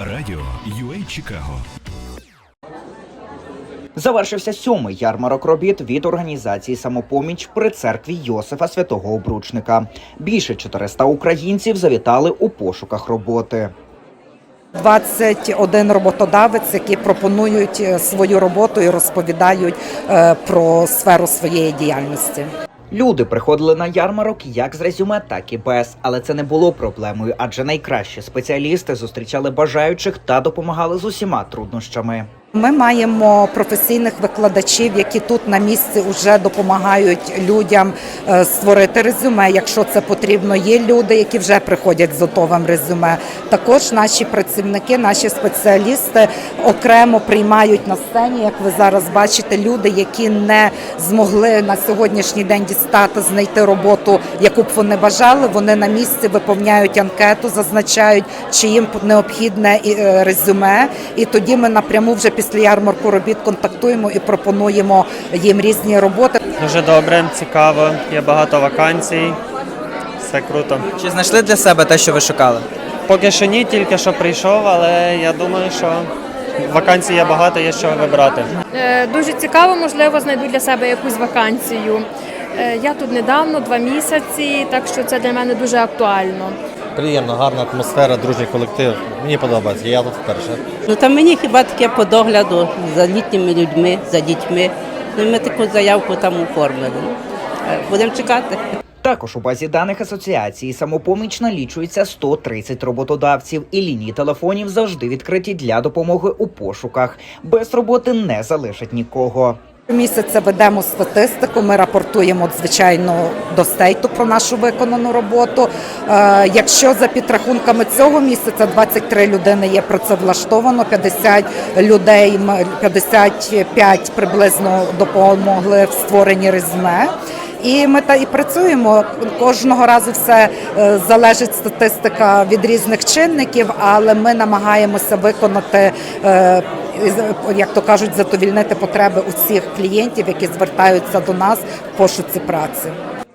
Радіо UA Чикаго. Завершився сьомий ярмарок робіт від організації Самопоміч при церкві Йосифа Святого Обручника. Більше 400 українців завітали у пошуках роботи. 21 роботодавець, які пропонують е, свою роботу і розповідають е, про сферу своєї діяльності. Люди приходили на ярмарок як з резюме, так і без, але це не було проблемою, адже найкращі спеціалісти зустрічали бажаючих та допомагали з усіма труднощами. Ми маємо професійних викладачів, які тут на місці вже допомагають людям е, створити резюме, якщо це потрібно. Є люди, які вже приходять з готовим резюме. Також наші працівники, наші спеціалісти окремо приймають на сцені, як ви зараз бачите, люди, які не змогли на сьогоднішній день дістати, знайти роботу, яку б вони бажали. Вони на місці виповняють анкету, зазначають, чи їм необхідне е, резюме, і тоді ми напряму вже після ярмарку робіт контактуємо і пропонуємо їм різні роботи. Дуже добре, цікаво, є багато вакансій. Все круто. Чи знайшли для себе те, що ви шукали? Поки що ні, тільки що прийшов, але я думаю, що вакансій є багато, є що вибрати. Е, Дуже цікаво, можливо, знайду для себе якусь вакансію. Е, Я тут недавно, два місяці, так що це для мене дуже актуально. Приємно, гарна атмосфера, дружній колектив. Мені подобається, я тут вперше. Ну та мені хіба таке по догляду за літніми людьми, за дітьми. Ну, і ми таку заявку там оформили. Е, Будемо чекати. Також у базі даних асоціації самопоміч налічується 130 роботодавців, і лінії телефонів завжди відкриті для допомоги у пошуках. Без роботи не залишать нікого. Місяця ведемо статистику. Ми рапортуємо звичайно до стейту про нашу виконану роботу. Е, Якщо за підрахунками цього місяця 23 людини є працевлаштовано, 50 людей, 55 приблизно допомогли в створенні резюме. І ми та і працюємо кожного разу. Все е, залежить статистика від різних чинників, але ми намагаємося виконати, е, як то кажуть, задовільнити потреби усіх клієнтів, які звертаються до нас в пошуці праці.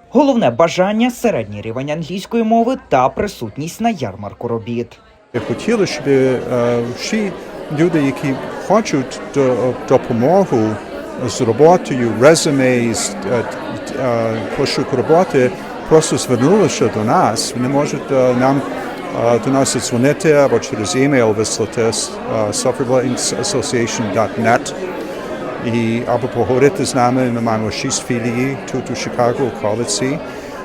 Головне бажання середній рівень англійської мови та присутність на ярмарку робіт. Я хотіла, щоб е, всі люди, які хочуть допомогу з роботою, резюме, з е, е, пошук роботи, просто звернулися до нас. Вони можуть е, нам нас дзвонити або через емейл вислати е, sufferblindsassociation.net і або поговорити з нами. Ми маємо шість філії тут у Чикаго, у Колиці,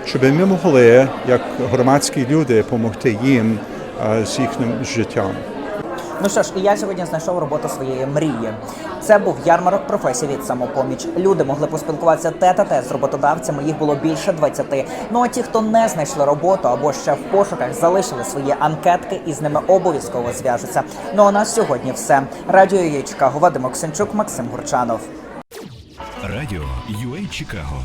щоб ми могли, як громадські люди, допомогти їм з їхнім життям. Ну що ж, і я сьогодні знайшов роботу своєї мрії. Це був ярмарок професій від самопоміч. Люди могли поспілкуватися тет-а-тет з роботодавцями. Їх було більше 20. Ну а ті, хто не знайшли роботу або ще в пошуках, залишили свої анкетки і з ними обов'язково зв'яжуться. Ну а у нас сьогодні все. Радіо є Чикаго, Вадим Оксенчук, Максим Гурчанов. Радіо UA Чикаго.